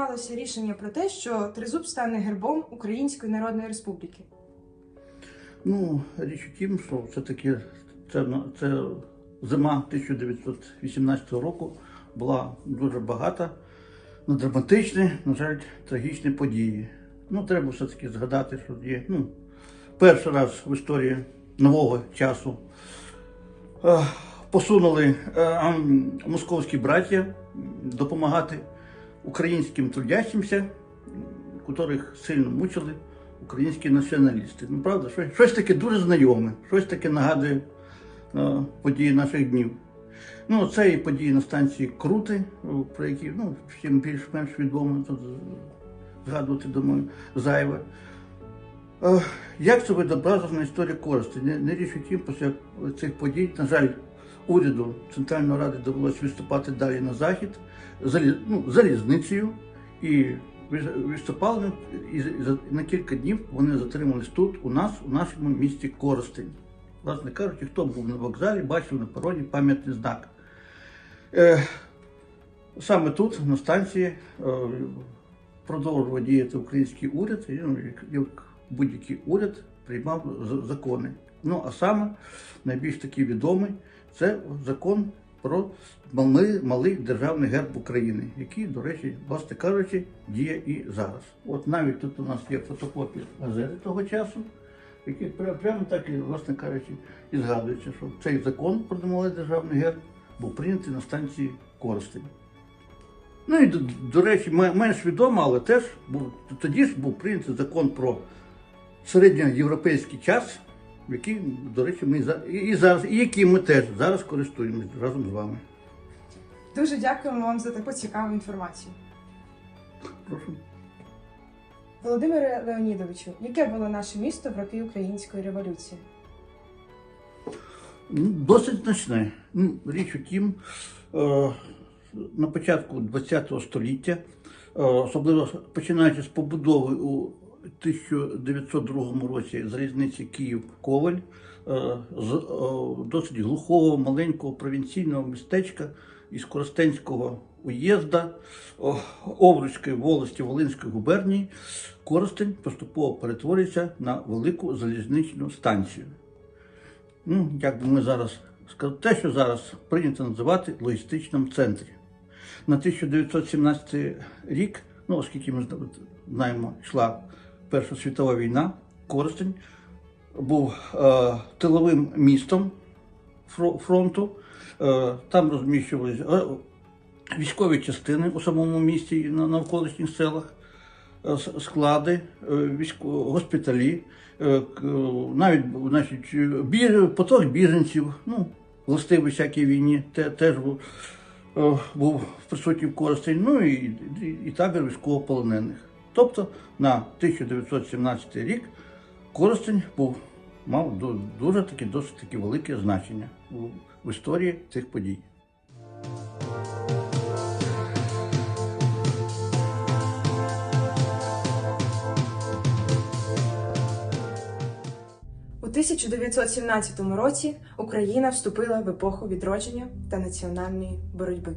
приймалося рішення про те, що тризуб стане гербом Української Народної Республіки? Ну, річ у тім, що все-таки це, це зима 1918 року була дуже багата на драматичні, на жаль, трагічні події. Ну, треба все-таки згадати, що є ну, перший раз в історії нового часу е, посунули е, московські браття допомагати українським трудящимся, котрих сильно мучили українські націоналісти. Ну, правда, щось, щось таке дуже знайоме, щось таке нагадує е, події наших днів. Ну, це і події на станції Крути, про які ну, всім більш-менш відомо тут згадувати, думаю, зайве. Е, Як це відображена історія користі? Не, не річ тім, після цих подій, на жаль, уряду Центральної Ради довелося виступати далі на захід ну, залізницею і виступали і на кілька днів вони затримались тут, у нас, у нашому місті Коростень. Власне кажучи, хто був на вокзалі, бачив на пероні пам'ятний знак. Е, саме тут, на станції, е, продовжував діяти український уряд, ну, як будь-який уряд приймав закони. Ну, а саме найбільш такий відомий це закон про малий, малий державний герб України, який, до речі, власне кажучи, діє і зараз. От навіть тут у нас є фотокопія газети того часу, які прямо так і, власне кажучи, і згадується, що цей закон про малий державний герб був прийнятий на станції Коростень. Ну і до, до речі, менш відомо, але теж був тоді ж був прийнятий закон про середньоєвропейський час, який, до речі, ми і, і зараз, і яким ми теж зараз користуємося разом з вами. Дуже дякуємо вам за таку цікаву інформацію. Прошу. Володимире Леонідовичу, яке було наше місто в роки Української революції? Ну, Досить значне. Ну, річ у тім, е, на початку ХХ століття, е, особливо починаючи з побудови у 1902 році залізниці Київ-Коваль, е, з е, досить глухого, маленького провінційного містечка із Коростенського уїзда о, Овруцької волості Волинської губернії, Коростень поступово перетворюється на велику залізничну станцію ну, як би ми зараз сказали, те, що зараз прийнято називати логістичним центрі. На 1917 рік, ну оскільки ми знаємо, йшла Перша світова війна, Коростень був е, тиловим містом фронту. Е, там розміщувалися е, військові частини у самому місті і на навколишніх селах е, склади, е, військо- госпіталі, е, навіть значить, бір, поток біженців, ну, властивий всякій війні, те, теж був, е, був присутній в Коростень, ну і, і, і табір військовополонених. Тобто на 1917 рік Коростень був, мав дуже таки, досить таки велике значення в історії цих подій. У 1917 році Україна вступила в епоху відродження та національної боротьби.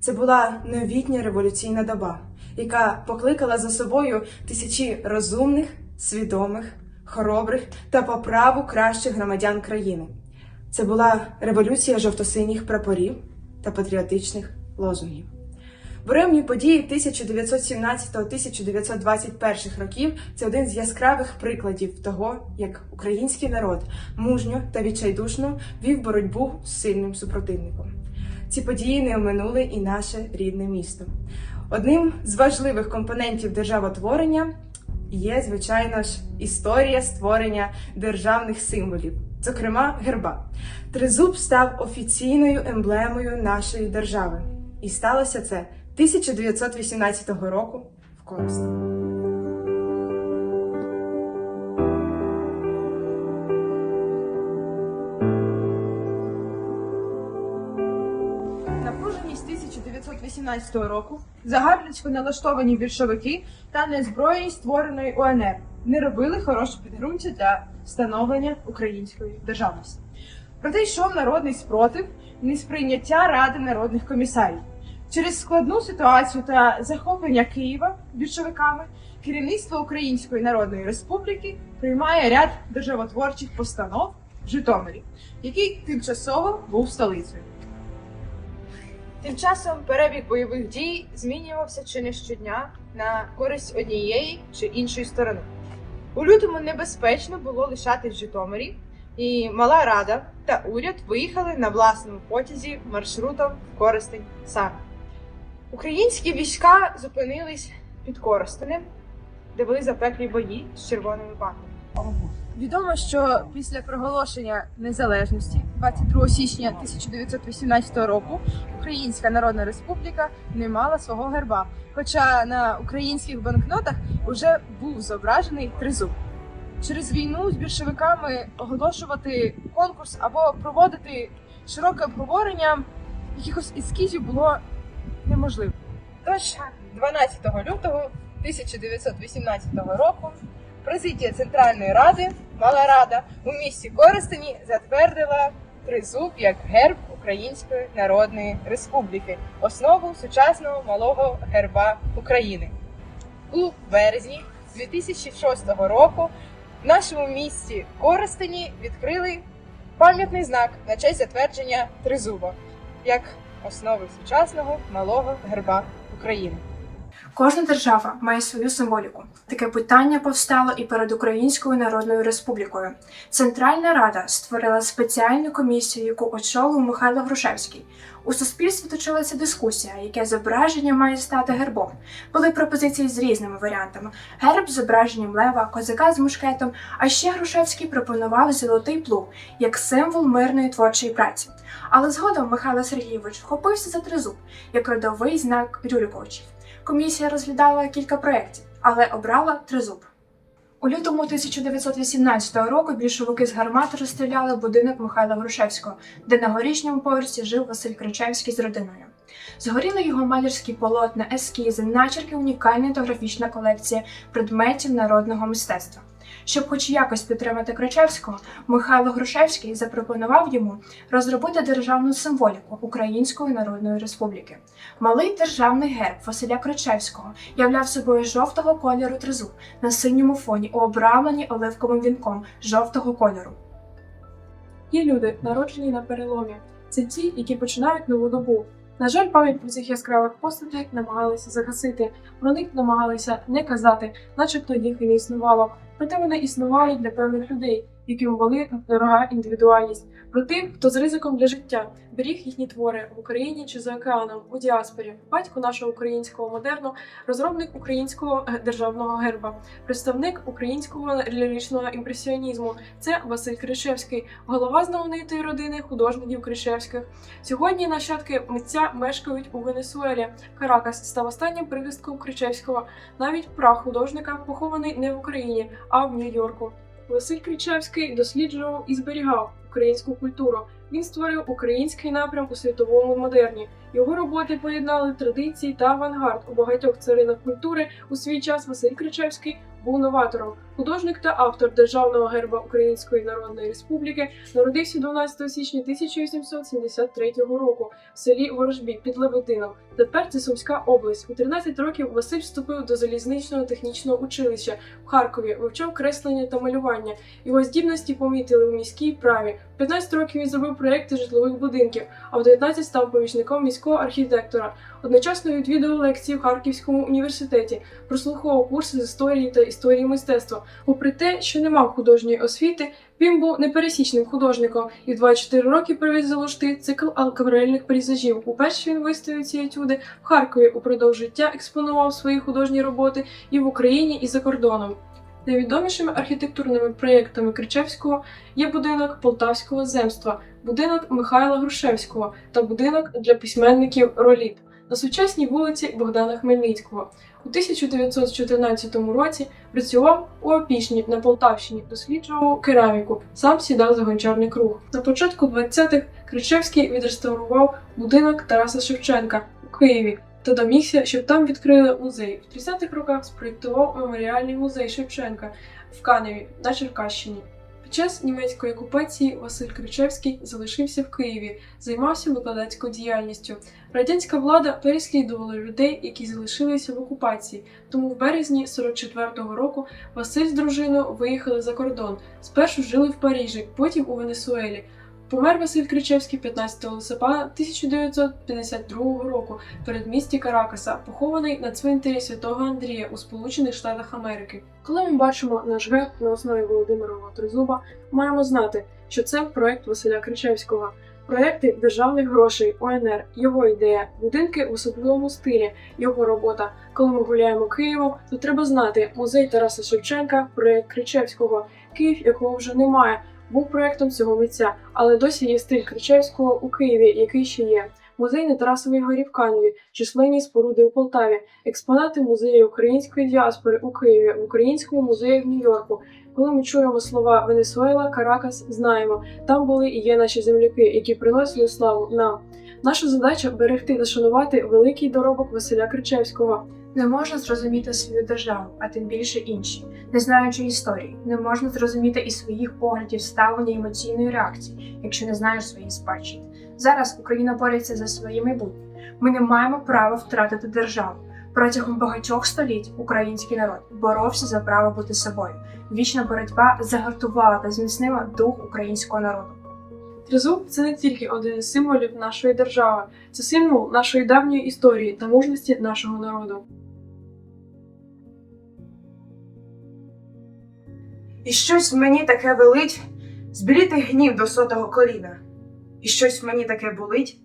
Це була новітня революційна доба, яка покликала за собою тисячі розумних, свідомих, хоробрих та по праву кращих громадян країни. Це була революція жовто-синіх прапорів та патріотичних лозунгів. Буремні події 1917-1921 років це один з яскравих прикладів того, як український народ мужньо та відчайдушно вів боротьбу з сильним супротивником. Ці події не оминули і наше рідне місто. Одним з важливих компонентів державотворення є, звичайно ж, історія створення державних символів, зокрема герба. Тризуб став офіційною емблемою нашої держави. І сталося це 1918 року в Коростені. 1918 року, загарбницько налаштовані більшовики та незброєність створеної УНР не робили хороше підґрунтя для встановлення української державності. Проте йшов народний спротив, несприйняття Ради народних комісарів. Через складну ситуацію та захоплення Києва більшовиками керівництво Української Народної Республіки приймає ряд державотворчих постанов в Житомирі, який тимчасово був столицею. Тим часом перебіг бойових дій змінювався чи не щодня на користь однієї чи іншої сторони. У лютому небезпечно було лишатись Житомирі, і мала рада та уряд виїхали на власному потязі маршрутом Коростень Сар. Українські війська зупинились під Коростенем, де вели запеклі бої з червоними бандами. Відомо, що після проголошення незалежності 22 січня 1918 року Українська Народна Республіка не мала свого герба, хоча на українських банкнотах вже був зображений тризуб. Через війну з більшовиками оголошувати конкурс або проводити широке обговорення якихось ескізів було неможливо. Тож 12 лютого 1918 року президія Центральної Ради, Мала Рада у місті Коростені затвердила тризуб як герб Української Народної Республіки, основу сучасного малого герба України. У березні 2006 року в нашому місті Коростені відкрили пам'ятний знак на честь затвердження тризуба як основи сучасного малого герба України. Кожна держава має свою символіку. Таке питання повстало і перед Українською Народною Республікою. Центральна Рада створила спеціальну комісію, яку очолив Михайло Грушевський. У суспільстві точилася дискусія, яке зображення має стати гербом. Були пропозиції з різними варіантами: герб з зображенням лева, козака з мушкетом. А ще Грушевський пропонував золотий плуг як символ мирної творчої праці. Але згодом Михайло Сергійович вхопився за тризуб як родовий знак Рюриковичів. Комісія розглядала кілька проєктів, але обрала тризуб. У лютому 1918 року більшовики з гармат розстріляли будинок Михайла Грушевського, де на горішньому поверсі жив Василь Кричевський з родиною. Згоріли його малярські полотна, ескізи, начерки, унікальна етнографічна колекція предметів народного мистецтва. Щоб хоч якось підтримати Кричевського, Михайло Грушевський запропонував йому розробити державну символіку Української Народної Республіки. Малий державний герб Василя Кричевського являв собою жовтого кольору тризуб на синьому фоні, обрамлені оливковим вінком жовтого кольору. Є люди, народжені на переломі. Це ті, які починають нову добу. На жаль, пам'ять про цих яскравих постатей намагалися загасити. Про них намагалися не казати, начебто їх і не існувало. Проте вони існували для певних людей, яким були дорога індивідуальність. Про тих, хто з ризиком для життя беріг їхні твори в Україні чи за океаном у діаспорі, батько нашого українського модерну, розробник українського е, державного герба, представник українського ліричного імпресіонізму. Це Василь Кришевський, голова знаменитої родини художників Кришевських. Сьогодні нащадки митця мешкають у Венесуелі. Каракас став останнім прихистком Кричевського. Навіть прах художника похований не в Україні, а в Нью-Йорку. Василь Кричевський досліджував і зберігав українську культуру. Він створив український напрям у світовому модерні. Його роботи поєднали традиції та авангард у багатьох царинах культури. У свій час Василь Кричевський був новатором. Художник та автор державного герба Української Народної Республіки народився 12 січня 1873 року в селі Ворожбі під Лебедином. Тепер це Сумська область. У 13 років Василь вступив до залізничного технічного училища в Харкові, вивчав креслення та малювання. Його здібності помітили у міській праві. В 15 років він зробив проекти житлових будинків, а в 19 став помічником міського архітектора. Одночасно відвідував лекції в Харківському університеті, прослуховував курси з історії та історії мистецтва. Попри те, що не мав художньої освіти, він був непересічним художником і в 24 роки привіз залишти цикл акварельних пейзажів. Уперше він виставив ці етюди в Харкові. Упродовж життя експонував свої художні роботи і в Україні, і за кордоном. Найвідомішими архітектурними проєктами Кричевського є будинок Полтавського земства, будинок Михайла Грушевського та будинок для письменників Роліт на сучасній вулиці Богдана Хмельницького. У 1914 році працював у Опішні на Полтавщині, досліджував кераміку, сам сідав за гончарний круг. На початку 20-х Кричевський відреставрував будинок Тараса Шевченка у Києві та домігся, щоб там відкрили музей. В 30-х роках спроєктував меморіальний музей Шевченка в Каневі на Черкащині. Під час німецької окупації Василь Кричевський залишився в Києві, займався викладацькою діяльністю. Радянська влада переслідувала людей, які залишилися в окупації. Тому в березні 44-го року Василь з дружиною виїхали за кордон. Спершу жили в Парижі, потім у Венесуелі. Помер Василь Кричевський 15 листопада 1952 року в передмісті Каракаса, похований на цвинтарі Святого Андрія у Сполучених Штатах Америки. Коли ми бачимо наш герб на основі Володимирового тризуба, маємо знати, що це проект Василя Кричевського. Проекти державних грошей ОНР, його ідея, будинки в особливому стилі, його робота. Коли ми гуляємо Києвом, то треба знати музей Тараса Шевченка, проект Кричевського, Київ, якого вже немає, був проектом цього митця, але досі є стиль Кричевського у Києві, який ще є. Музей на Тарасовій горі в Каневі, численні споруди у Полтаві, експонати музею української діаспори у Києві, в українському музеї в Нью-Йорку. Коли ми чуємо слова Венесуела, Каракас, знаємо, там були і є наші земляки, які приносили славу нам. Наша задача берегти та шанувати великий доробок Василя Кричевського. Не можна зрозуміти свою державу, а тим більше інші, не знаючи історії. Не можна зрозуміти і своїх поглядів, ставлення емоційної реакції, якщо не знаєш своєї спадщини. Зараз Україна бореться за своє майбутнє. Ми не маємо права втратити державу. Протягом багатьох століть український народ боровся за право бути собою. Вічна боротьба загартувала та зміцнила дух українського народу. Тризуб це не тільки один із символів нашої держави, це символ нашої давньої історії та мужності нашого народу. І щось в мені таке велить, збіліти гнів до сотого коліна. І щось в мені таке болить,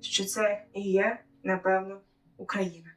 що це і є, напевно, Україна.